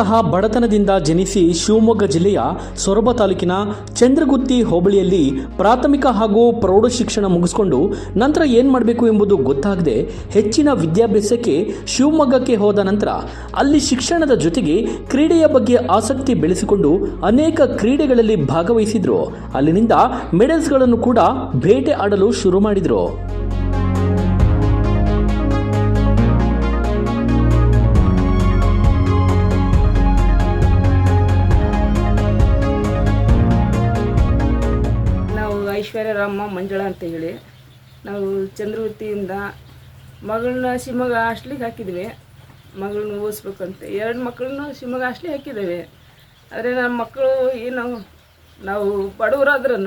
ಮೂಲತಃ ಬಡತನದಿಂದ ಜನಿಸಿ ಶಿವಮೊಗ್ಗ ಜಿಲ್ಲೆಯ ಸೊರಬ ತಾಲೂಕಿನ ಚಂದ್ರಗುತ್ತಿ ಹೋಬಳಿಯಲ್ಲಿ ಪ್ರಾಥಮಿಕ ಹಾಗೂ ಪ್ರೌಢ ಶಿಕ್ಷಣ ಮುಗಿಸ್ಕೊಂಡು ನಂತರ ಏನು ಮಾಡಬೇಕು ಎಂಬುದು ಗೊತ್ತಾಗದೆ ಹೆಚ್ಚಿನ ವಿದ್ಯಾಭ್ಯಾಸಕ್ಕೆ ಶಿವಮೊಗ್ಗಕ್ಕೆ ಹೋದ ನಂತರ ಅಲ್ಲಿ ಶಿಕ್ಷಣದ ಜೊತೆಗೆ ಕ್ರೀಡೆಯ ಬಗ್ಗೆ ಆಸಕ್ತಿ ಬೆಳೆಸಿಕೊಂಡು ಅನೇಕ ಕ್ರೀಡೆಗಳಲ್ಲಿ ಭಾಗವಹಿಸಿದ್ರು. ಅಲ್ಲಿನಿಂದ ಮೆಡಲ್ಸ್ಗಳನ್ನು ಕೂಡ ಬೇಟೆ ಆಡಲು ಶುರು ಮಾಡಿದರು. ನಾವು ಐಶ್ವರ್ಯ ರಾಮ ಮಂಜುಳಾ ಅಂತ ಹೇಳಿ, ನಾವು ಚಂದ್ರವತಿಯಿಂದ ಮಗಳನ್ನ ಶಿವಮೊಗ್ಗ ಹಾಸ್ಟ್ಲಿಗೆ ಹಾಕಿದ್ವಿ. ಮಗಳನ್ನ ಓದಿಸ್ಬೇಕಂತ ಎರಡು ಮಕ್ಕಳನ್ನು ಶಿವಮೊಗ್ಗ ಹಾಸ್ಟ್ಲಿಗೆ ಹಾಕಿದ್ದೇವೆ. ಆದರೆ ನಮ್ಮ ಮಕ್ಕಳು ಏನು, ನಾವು ಬಡವರಾದ್ರೂ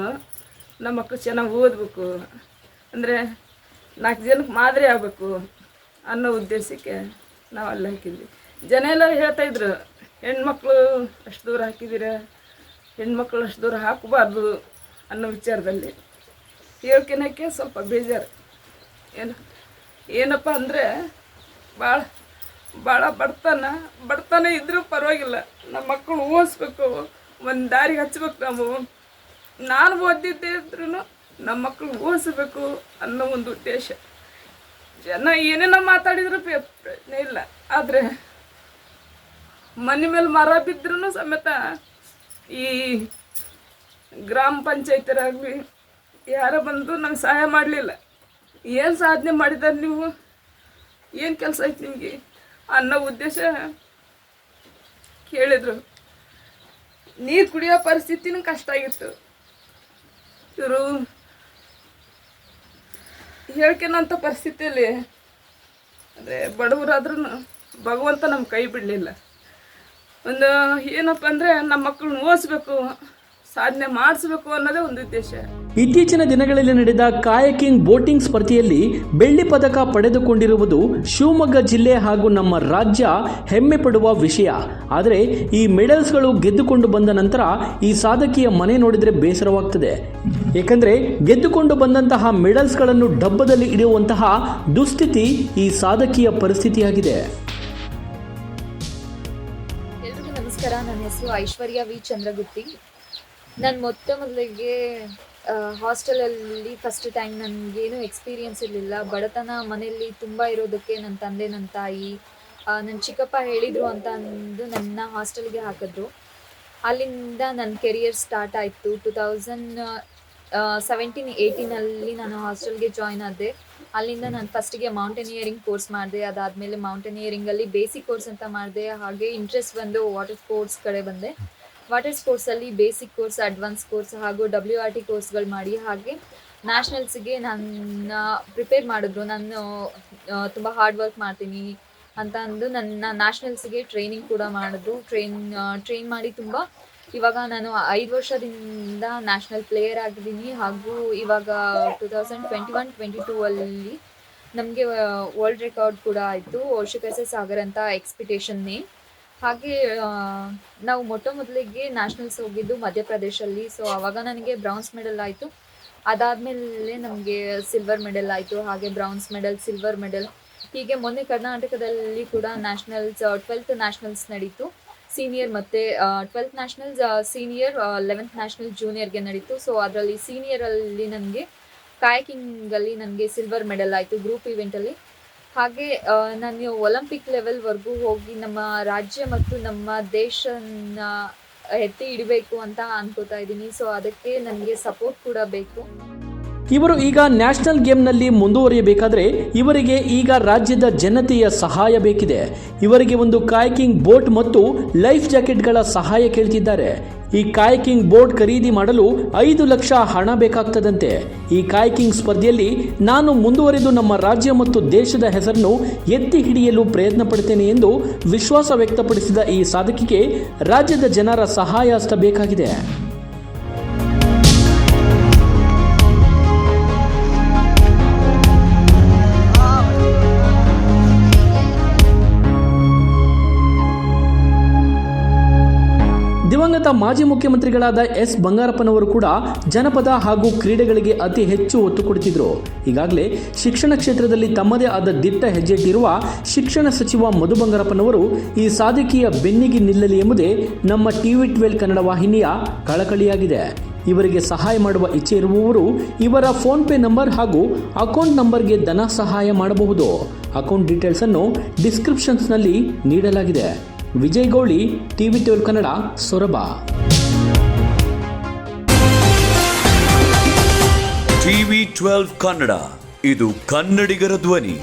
ನಮ್ಮ ಮಕ್ಕಳು ಚೆನ್ನಾಗಿ ಓದಬೇಕು. ಅಂದರೆ ನಾಲ್ಕು ಜನಕ್ಕೆ ಮಾದರಿ ಆಗಬೇಕು ಅನ್ನೋ ಉದ್ದೇಶಕ್ಕೆ ನಾವು ಅಲ್ಲಿ ಹಾಕಿದ್ವಿ. ಜನ ಎಲ್ಲ ಹೇಳ್ತಾಯಿದ್ರು ಹೆಣ್ಮಕ್ಳು ಅಷ್ಟು ದೂರ ಹಾಕಿದ್ದೀರ? ಹೆಣ್ಮಕ್ಳು ಅಷ್ಟು ದೂರ ಹಾಕಬಾರ್ದು. ಅನ್ನೋ ವಿಚಾರದಲ್ಲಿ. ಹೇಳ್ಕೊಳಕ್ಕೆ ಸ್ವಲ್ಪ ಬೇಜಾರು. ಏನು? ಏನಪ್ಪ ಅಂದರೆ ಭಾಳ ಭಾಳ ಬಡತನ ಬಡತನ ಇದ್ದರೂ ಪರವಾಗಿಲ್ಲ. ನಮ್ಮ ಮಕ್ಕಳು ಓದಿಸ್ಬೇಕು, ಒಂದು ದಾರಿಗೆ ಹಚ್ಬೇಕು ನಾವು. ನಾನು ಓದಿದ್ದೇ ಇದ್ರೂ ನಮ್ಮ ಮಕ್ಕಳು ಓದಿಸ್ಬೇಕು ಅನ್ನೋ ಒಂದು ಉದ್ದೇಶ. ಜನ ಏನೇನೋ ಮಾತಾಡಿದ್ರು ಪ್ರಶ್ನೆ ಇಲ್ಲ. ಆದರೆ ಮನೆ ಮೇಲೆ ಮರ ಬಿದ್ರೂ ಸಮೇತ ಈ ಗ್ರಾಮ ಪಂಚಾಯತರಾಗಲಿ, ಯಾರ ಬಂದು ನಂಗೆ ಸಹಾಯ ಮಾಡಲಿಲ್ಲ. ಏನು ಸಾಧನೆ ಮಾಡಿದಾರೆ ನೀವು? ಏನು ಕೆಲಸ ಐತೆ ನಿಮಗೆ? ಅನ್ನೋ ಉದ್ದೇಶ ಕೇಳಿದ್ರು. ನೀರು ಕುಡಿಯೋ ಪರಿಸ್ಥಿತಿನೂ ಕಷ್ಟ ಆಗಿತ್ತು. ಇವರು ಹೇಳ್ಕೊಂತ ಪರಿಸ್ಥಿತಿಯಲ್ಲಿ, ಅಂದರೆ ಬಡವರಾದ್ರೂ ಭಗವಂತ ನಮ್ಮ ಕೈ ಬಿಡಲಿಲ್ಲ. ಒಂದು ಏನಪ್ಪ ಅಂದರೆ ನಮ್ಮ ಮಕ್ಕಳನ್ನ ಓದಿಸ್ಬೇಕು. ಸಾಧನೆ ಮಾಡಿಸಬೇಕು ಅನ್ನೋದೇ ಒಂದು ಉದ್ದೇಶ. ಇತ್ತೀಚಿನ ದಿನಗಳಲ್ಲಿ ನಡೆದ ಕಾಯಕಿಂಗ್ ಬೋಟಿಂಗ್ ಸ್ಪರ್ಧೆಯಲ್ಲಿ ಬೆಳ್ಳಿ ಪದಕ ಪಡೆದುಕೊಂಡಿರುವುದು ಶಿವಮೊಗ್ಗ ಜಿಲ್ಲೆ ಹಾಗೂ ನಮ್ಮ ರಾಜ್ಯ ಹೆಮ್ಮೆ ಪಡುವ ವಿಷಯ. ಆದರೆ ಈ ಮೆಡಲ್ಸ್ಗಳು ಗೆದ್ದುಕೊಂಡು ಬಂದ ನಂತರ ಈ ಸಾಧಕಿಯ ಮನೆ ನೋಡಿದರೆ ಬೇಸರವಾಗ್ತದೆ. ಏಕೆಂದರೆ ಗೆದ್ದುಕೊಂಡು ಬಂದಂತಹ ಮೆಡಲ್ಸ್ಗಳನ್ನು ಡಬ್ಬದಲ್ಲಿ ಇಡುವಂತಹ ದುಸ್ಥಿತಿ ಈ ಸಾಧಕಿಯ ಪರಿಸ್ಥಿತಿಯಾಗಿದೆ. ನಮಸ್ಕಾರ. ನನ್ನ ಹೆಸರು ಐಶ್ವರ್ಯ ವಿ. ಚಂದ್ರಗುತ್ತಿ. ನಾನು ಮೊತ್ತ ಮೊದಲಿಗೆ ಹಾಸ್ಟೆಲಲ್ಲಿ ಫಸ್ಟ್ ಟೈಮ್ ನನಗೇನು ಎಕ್ಸ್ಪೀರಿಯನ್ಸ್ ಇರಲಿಲ್ಲ. ಬಡತನ ಮನೆಯಲ್ಲಿ ತುಂಬ ಇರೋದಕ್ಕೆ ನನ್ನ ತಂದೆ ನನ್ನ ತಾಯಿ ನನ್ನ ಚಿಕ್ಕಪ್ಪ ಹೇಳಿದರು ಅಂತ ಅಂದು ನನ್ನ ಹಾಸ್ಟೆಲ್ಗೆ ಹಾಕಿದ್ರು. ಅಲ್ಲಿಂದ ನನ್ನ ಕೆರಿಯರ್ ಸ್ಟಾರ್ಟ್ ಆಯಿತು. ಟು ತೌಸಂಡ್ ಸೆವೆಂಟೀನ್ ಏಯ್ಟೀನಲ್ಲಿ ನಾನು ಹಾಸ್ಟೆಲ್ಗೆ ಜಾಯ್ನ್ ಆದೆ. ಅಲ್ಲಿಂದ ನಾನು ಫಸ್ಟಿಗೆ ಮೌಂಟೇನಿಯರಿಂಗ್ ಕೋರ್ಸ್ ಮಾಡಿದೆ. ಅದಾದಮೇಲೆ ಮೌಂಟೇನಿಯರಿಂಗಲ್ಲಿ ಬೇಸಿಕ್ ಕೋರ್ಸ್ ಅಂತ ಮಾಡಿದೆ. ಹಾಗೆ ಇಂಟ್ರೆಸ್ಟ್ ಬಂದು ವಾಟರ್ ಸ್ಪೋರ್ಟ್ಸ್ ಕಡೆ ಬಂದೆ. ವಾಟರ್ ಸ್ಪೋರ್ಟ್ಸಲ್ಲಿ ಬೇಸಿಕ್ ಕೋರ್ಸ್ ಅಡ್ವಾನ್ಸ್ ಕೋರ್ಸ್ ಹಾಗೂ ಡಬ್ಲ್ಯೂ ಆರ್ ಟಿ ಕೋರ್ಸ್ಗಳು ಮಾಡಿ ಹಾಗೆ ನ್ಯಾಷನಲ್ಸ್ಗೆ ನನ್ನ ಪ್ರಿಪೇರ್ ಮಾಡಿದ್ರು. ನಾನು ತುಂಬ ಹಾರ್ಡ್ ವರ್ಕ್ ಮಾಡ್ತೀನಿ ಅಂತ ಅಂದು ನನ್ನ ನ್ಯಾಷನಲ್ಸ್ಗೆ ಟ್ರೈನಿಂಗ್ ಕೂಡ ಮಾಡಿದ್ರು. ಟ್ರೈನ್ ಟ್ರೈನ್ ಮಾಡಿ ತುಂಬ ಇವಾಗ ನಾನು ಐದು ವರ್ಷದಿಂದ ನ್ಯಾಷನಲ್ ಪ್ಲೇಯರ್ ಆಗಿದ್ದೀನಿ ಹಾಗೂ ಇವಾಗ two thousand twenty one twenty two ಅಲ್ಲಿ ನಮಗೆ ವರ್ಲ್ಡ್ ರೆಕಾರ್ಡ್ ಕೂಡ ಆಯಿತು. ವರ್ಷಕಸೆ ಸಾಗರ್ ಅಂತ ಎಕ್ಸ್ಪಿಟೇಷನ್ ನೇಮ್ ಹಾಗೆ ನಾವು ಮೊಟ್ಟ ಮೊದಲಿಗೆ ನ್ಯಾಷನಲ್ಸ್ ಹೋಗಿದ್ದು ಮಧ್ಯಪ್ರದೇಶಲ್ಲಿ. ಸೊ ಆವಾಗ ನನಗೆ ಬ್ರೌನ್ಸ್ ಮೆಡಲ್ ಆಯಿತು. ಅದಾದಮೇಲೆ ನಮಗೆ ಸಿಲ್ವರ್ ಮೆಡಲ್ ಆಯಿತು, ಹಾಗೆ ಬ್ರೌನ್ಸ್ ಮೆಡಲ್ ಸಿಲ್ವರ್ ಮೆಡಲ್ ಹೀಗೆ ಮೊನ್ನೆ ಕರ್ನಾಟಕದಲ್ಲಿ ಕೂಡ ನ್ಯಾಷನಲ್ಸ್ ಟ್ವೆಲ್ತ್ ನ್ಯಾಷನಲ್ಸ್ ನಡೀತು. ಸೀನಿಯರ್ ಮತ್ತು twelfth nationals senior eleventh national ಜೂನಿಯರ್ಗೆ ನಡೀತು. ಸೊ ಅದರಲ್ಲಿ ಸೀನಿಯರಲ್ಲಿ ನನಗೆ ಕಾಯಕಿಂಗಲ್ಲಿ ನನಗೆ ಸಿಲ್ವರ್ ಮೆಡಲ್ ಆಯಿತು ಗ್ರೂಪ್ ಇವೆಂಟಲ್ಲಿ ಹಾಗೆ ನಾನು ಒಲಿಂಪಿಕ್ ಲೆವೆಲ್ವರೆಗೂ ಹೋಗಿ ನಮ್ಮ ರಾಜ್ಯ ಮತ್ತು ನಮ್ಮ ದೇಶನ ಎತ್ತಿ ಇಡಬೇಕು ಅಂತ ಅನ್ಕೋತಾ ಇದ್ದೀನಿ. ಸೊ ಅದಕ್ಕೆ ನನಗೆ ಸಪೋರ್ಟ್ ಕೂಡ ಬೇಕು. ಇವರು ಈಗ ನ್ಯಾಷನಲ್ ಗೇಮ್ನಲ್ಲಿ ಮುಂದುವರಿಯಬೇಕಾದರೆ ಇವರಿಗೆ ಈಗ ರಾಜ್ಯದ ಜನತೆಯ ಸಹಾಯ ಬೇಕಿದೆ. ಇವರಿಗೆ ಒಂದು ಕಾಯಕಿಂಗ್ ಬೋಟ್ ಮತ್ತು ಲೈಫ್ ಜಾಕೆಟ್ಗಳ ಸಹಾಯ ಕೇಳ್ತಿದ್ದಾರೆ. ಈ ಕಾಯಕಿಂಗ್ ಬೋಟ್ ಖರೀದಿ ಮಾಡಲು ಐದು ಲಕ್ಷ ಹಣ ಬೇಕಾಗ್ತದಂತೆ. ಈ ಕಾಯಕಿಂಗ್ ಸ್ಪರ್ಧೆಯಲ್ಲಿ ನಾನು ಮುಂದುವರೆದು ನಮ್ಮ ರಾಜ್ಯ ಮತ್ತು ದೇಶದ ಹೆಸರನ್ನು ಎತ್ತಿ ಹಿಡಿಯಲು ಪ್ರಯತ್ನ ಪಡ್ತೇನೆ ಎಂದು ವಿಶ್ವಾಸ ವ್ಯಕ್ತಪಡಿಸಿದ ಈ ಸಾಧಕಿಗೆ ರಾಜ್ಯದ ಜನರ ಸಹಾಯ ಅಷ್ಟ ಬೇಕಾಗಿದೆ. ದಿವಂಗತ ಮಾಜಿ ಮುಖ್ಯಮಂತ್ರಿಗಳಾದ ಎಸ್ ಬಂಗಾರಪ್ಪನವರು ಕೂಡ ಜನಪದ ಹಾಗೂ ಕ್ರೀಡೆಗಳಿಗೆ ಅತಿ ಹೆಚ್ಚು ಒತ್ತು ಕೊಡುತ್ತಿದ್ದರು ಈಗಾಗಲೇ ಶಿಕ್ಷಣ ಕ್ಷೇತ್ರದಲ್ಲಿ ತಮ್ಮದೇ ಆದ ದಿಟ್ಟ ಹೆಜ್ಜೆಟ್ಟಿರುವ ಶಿಕ್ಷಣ ಸಚಿವ ಮಧು ಬಂಗಾರಪ್ಪನವರು ಈ ಸಾಧಕೀಯ ಬೆನ್ನಿಗೆ ನಿಲ್ಲಲಿ ಎಂಬುದೇ ನಮ್ಮ ಟಿವಿ ಟ್ವೆಲ್ ಕನ್ನಡ ವಾಹಿನಿಯ ಕಳಕಳಿಯಾಗಿದೆ. ಇವರಿಗೆ ಸಹಾಯ ಮಾಡುವ ಇಚ್ಛೆ ಇರುವವರು ಇವರ ಫೋನ್ ಪೇ ನಂಬರ್ ಹಾಗೂ ಅಕೌಂಟ್ ನಂಬರ್ಗೆ ಧನ ಸಹಾಯ ಮಾಡಬಹುದು. ಅಕೌಂಟ್ ಡೀಟೇಲ್ಸನ್ನು ಡಿಸ್ಕ್ರಿಪ್ಷನ್ಸ್ನಲ್ಲಿ ನೀಡಲಾಗಿದೆ. Vijay Gouli TV twelve Kannada Soraba. TV twelve Kannada ಇದು ಕನ್ನಡಿಗರ ಧ್ವನಿ.